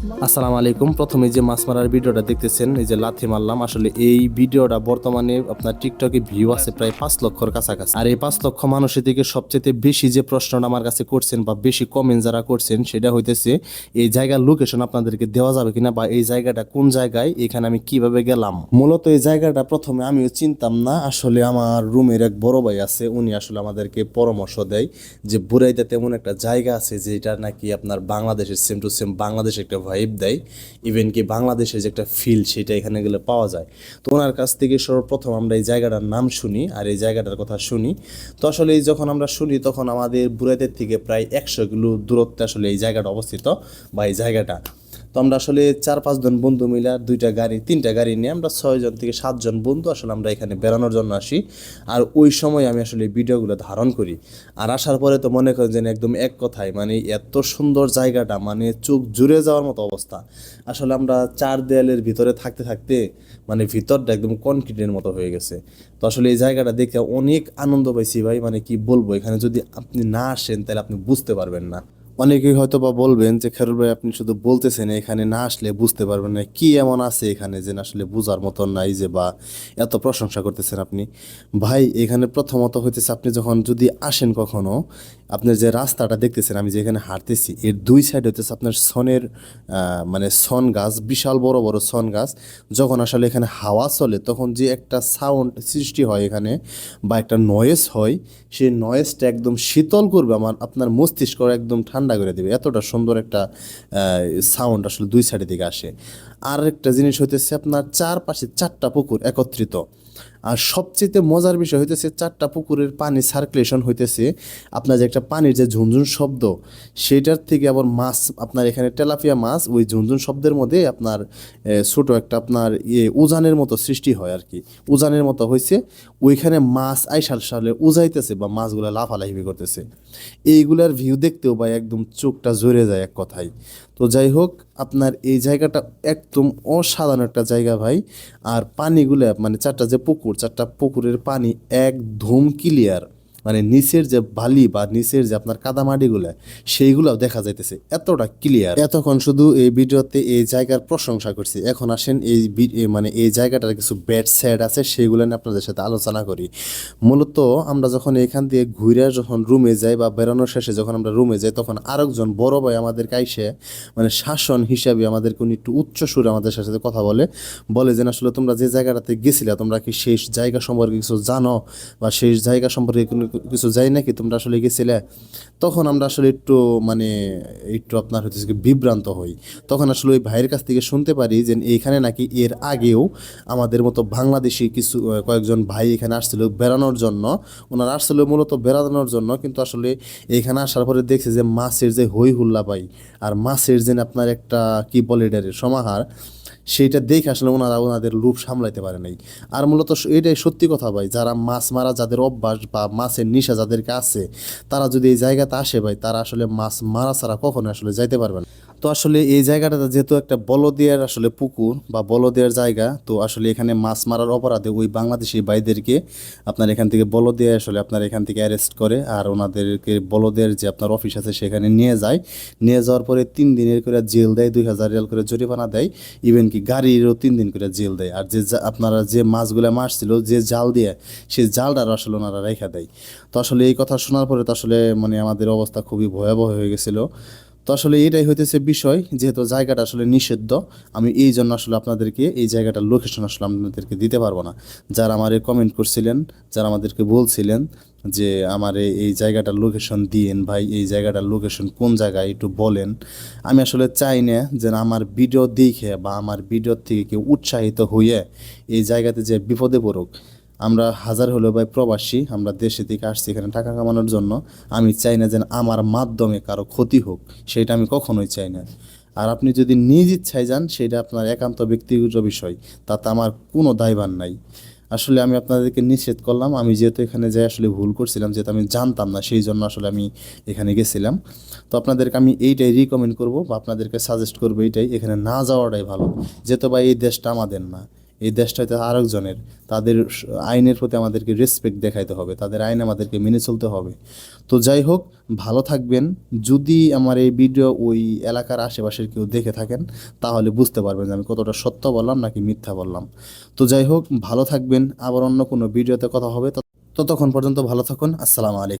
আসসালামু আলাইকুম। প্রথমে যে মাছ মারার ভিডিওটা দেখতেছেন, এই যে লাথি মারলাম, আসলে এই ভিডিওটা বর্তমানে আপনার টিকটকে ভিউ আছে প্রায় পাঁচ লক্ষর কাছাকাছি। আর এই পাঁচ লক্ষ মানুষের দিকে সবচেয়ে বেশি যে প্রশ্নটা আমার কাছে করছেন বা বেশি কমেন্ট যারা করছেন, সেটা হইতেছে, এই জায়গার লোকেশন আপনাদেরকে দেওয়া যাবে কিনা বা এই জায়গাটা কোন জায়গায়, এখানে আমি কীভাবে গেলাম? মূলত এই জায়গাটা প্রথমে আমিও চিনতাম না, আসলে আমার রুমের এক বড় ভাই আছে, উনি আসলে আমাদেরকে পরামর্শ দেয় যে বুড়াইতে তেমন একটা জায়গা আছে যেটা নাকি আপনার বাংলাদেশের সেম টু সেম বাংলাদেশ একটা ভাইব দেয় ইভেন কি বাংলাদেশের যে একটা ফিল সেটা এখানে গেলে পাওয়া যায়। তো ওনার কাছ থেকে সর্বপ্রথম আমরা এই জায়গাটার নাম শুনি আর এই জায়গাটার কথা শুনি। তো আসলে যখন আমরা শুনি তখন আমাদের বুড়াইদের থেকে প্রায় একশো কিলো দূরত্বে আসলে এই জায়গাটা অবস্থিত বা এই জায়গাটা। তো আমরা আসলে চার পাঁচজন বন্ধু মিলে দুইটা গাড়ি, তিনটা গাড়ি নিয়ে আমরা ছয়জন থেকে সাতজন বন্ধু আসলে আমরা এখানে বেড়ানোর জন্য আসি। আর ওই সময় আমি আসলে ভিডিওগুলো ধারণ করি। আর আসার পরে তো মনে করেন যে একদম এক কথায় মানে এত সুন্দর জায়গাটা মানে চোখ জুড়ে যাওয়ার মতো অবস্থা। আসলে আমরা চার দেয়ালের ভিতরে থাকতে থাকতে মানে ভিতরটা একদম কনক্রিটের মতো হয়ে গেছে। তো আসলে এই জায়গাটা দেখে অনেক আনন্দ পাইছি ভাই মানে কি বলব, এখানে যদি আপনি না আসেন তাহলে আপনি বুঝতে পারবেন না। অনেকেই হয়তো বা বলবেন যে, খেরুল ভাই, আপনি শুধু বলতেছেন, এখানে না আসলে বুঝতে পারবেন না। কি এমন আছে এখানে যে, না আসলে বোঝার মতন নাই যে, বা এত প্রশংসা করতেছেন আপনি? ভাই, এখানে প্রথমত হইতেছে, আপনি যখন যদি আসেন কখনো, আপনার যে রাস্তাটা দেখতেছেন, আমি যেখানে হাঁটতেছি, এর দুই সাইড হইতেছে আপনার সনের মানে সন গাছ, বিশাল বড় বড় সন গাছ। যখন আসলে এখানে হাওয়া চলে, তখন যে একটা সাউন্ড সৃষ্টি হয় এখানে, বা একটা নয়েজ হয়, সেই নয়েজটা একদম শীতল করবে, আমার, আপনার মস্তিষ্ক একদম ঠান্ডা করে দেবে। এতটা সুন্দর একটা সাউন্ড আসলে দুই সাইডের দিকে আসে। আর একটা জিনিস হইতেছে আপনার চারপাশে চারটা পুকুর একত্রিত। আর সবচেয়ে মজার বিষয় হইতেছে চারটা পুকুরের পানি সার্কুলেশন হইতেছে। আপনার যে একটা পানির যে ঝুনঝুন শব্দ সেটার থেকে আবার মাছ, আপনার এখানে তেলাপিয়া মাছ, ওই ঝুনঝুন শব্দের মধ্যে আপনার ছোট একটা আপনার ইয়ে উজানের মতো সৃষ্টি হয় আর কি উজানের মতো হয়েছে ওইখানে মাছ আইসার সালে উজাইতেছে বা মাছগুলো লাফালাফি করতেছে। এইগুলার ভিউ দেখতেও বা একদম চোখটা জোরে যায় এক কথায়। তো যাই হোক, আপনার এই জায়গাটা একদম অসাধারণ একটা জায়গা ভাই। আর পানিগুলো মানে চারটা যে পুকুর, চারটা পুকুরের পানি একদম ক্লিয়ার মানে নিচের যে বালি বা নিচের যে আপনার কাদামাটিগুলো সেইগুলো দেখা যাইতেছে। এতটা ক্লিয়ার এতক্ষণ শুধু এই ভিডিওতে এই জায়গার প্রশংসা করছি। এখন আসেন এই মানে এই জায়গাটার কিছু ব্যাড স্যাড আছে, সেইগুলো নিয়ে আপনাদের সাথে আলোচনা করি। মূলত আমরা যখন এখান দিয়ে ঘুরে যখন রুমে যাই বা বেরোনোর শেষে যখন আমরা রুমে যাই, তখন আরেকজন বড় ভাই আমাদের আইসে মানে শাসন হিসাবে আমাদেরকে উনি একটু উচ্চ সুরে আমাদের সাথে কথা বলে। বলে যে আসলে তোমরা যে জায়গাটাতে গেছিলে, তোমরা কি সেই জায়গা সম্পর্কে কিছু জানো? বা সেই জায়গা সম্পর্কে কোনো কিছু যাই নাকি? তোমরা আসলে গেছিলে, তখন আমরা আসলে একটু মানে একটু আপনার হচ্ছে বিভ্রান্ত হই। তখন আসলে ওই ভাইয়ের কাছ থেকে শুনতে পারি যে এইখানে নাকি এর আগেও আমাদের মতো বাংলাদেশি কিছু কয়েকজন ভাই এখানে আসছিল বেড়ানোর জন্য। ওনারা আসছিল মূলত বেড়ানোর জন্য, কিন্তু আসলে এখানে আসার পরে দেখছে যে মাছের যে হই হুল্লা পাই আর মাছের যে আপনার একটা কি বলে সমাহার সেইটা দেখে আসলে ওনারা ওনাদের লোভ সামলাইতে পারে নাই। আর মূলত এটাই সত্যি কথা ভাই, যারা মাছ মারা যাদের অভ্যাস বা মাছের নিশা যাদেরকে আছে, তারা যদি এই জায়গাতে আসে ভাই, তারা আসলে মাছ মারা ছাড়া কখনো আসলে যাইতে পারবে না। তো আসলে এই জায়গাটা যেহেতু একটা বলদিয়ার আসলে পুকুর বা বলদিয়ার জায়গা, তো আসলে এখানে মাছ মারার অপরাধে ওই বাংলাদেশি ভাইদেরকে আপনার এখান থেকে বলদিয়া আসলে আপনার এখান থেকে অ্যারেস্ট করে আর ওনাদেরকে বলদের যে আপনার অফিস আছে সেখানে নিয়ে যায়। নিয়ে যাওয়ার পরে তিন দিনের করে জেল দেয়, দুই হাজার রিয়াল করে জরিমানা দেয়। ইভেন কি গাড়িরও তিন দিন করে জেল দেয়। আর যে আপনারা যে মাছগুলো মারছিল, যে জাল দিয়ে সেই জালটার আসলে ওনারা রেখা দেয়। তো আসলে এই কথা শোনার পরে তো আসলে মানে আমাদের অবস্থা খুবই ভয়াবহ হয়ে গেছিল। তো আসলে এটাই হইতেছে বিষয়, যেহেতু জায়গাটা আসলে নিষিদ্ধ, আমি এই জন্য আসলে আপনাদেরকে এই জায়গাটার লোকেশন আসলে আপনাদেরকে দিতে পারব না। যারা আমারে কমেন্ট করছিলেন, যারা আমাদেরকে বলছিলেন যে আমার এই- জায়গাটার লোকেশন দিয়েন ভাই, এই জায়গাটার লোকেশন কোন জায়গায় একটু বলেন, আমি আসলে চাই না যে আমার ভিডিও দেখে বা আমার ভিডিও থেকে কেউ উৎসাহিত হয়ে এই জায়গাতে যে বিপদে পড়ুক। আমরা হাজার হলেও ভাই প্রবাসী, আমরা দেশে থেকে আসছি এখানে টাকা কামানোর জন্য, আমি চাই না যেন আমার মাধ্যমে কারও ক্ষতি হোক, সেটা আমি কখনোই চাই না। আর আপনি যদি নিজ ইচ্ছায় যান, সেটা আপনার একান্ত ব্যক্তিগত বিষয়, তাতে আমার কোনো দায়ভার নাই। আসলে আমি আপনাদেরকে নিষেধ করলাম, আমি যেহেতু এখানে যাই আসলে ভুল করছিলাম, যেহেতু আমি জানতাম না, সেই জন্য আসলে আমি এখানে গেছিলাম। তো আপনাদেরকে আমি এইটাই রিকমেন্ড করব বা আপনাদেরকে সাজেস্ট করব এইটাই, এখানে না যাওয়াটাই ভালো। যেহেতু বা এই দেশটা আমাদের না। এই দেশটা হয়তো আরেকজনের, তাদের আইনের প্রতি আমাদেরকে রেসপেক্ট দেখাইতে হবে, তাদের আইন আমাদেরকে মেনে চলতে হবে। তো যাই হোক, ভালো থাকবেন। যদি আমার এই ভিডিও ওই এলাকার আশেপাশের কেউ দেখে থাকেন, তাহলে বুঝতে পারবেন যে আমি কতটা সত্য বললাম নাকি মিথ্যা বললাম। তো যাই হোক, ভালো থাকবেন। আবার অন্য কোনো ভিডিওতে কথা হবে। তত- ততক্ষণ পর্যন্ত ভালো থাকুন। আসসালামু আলাইকুম।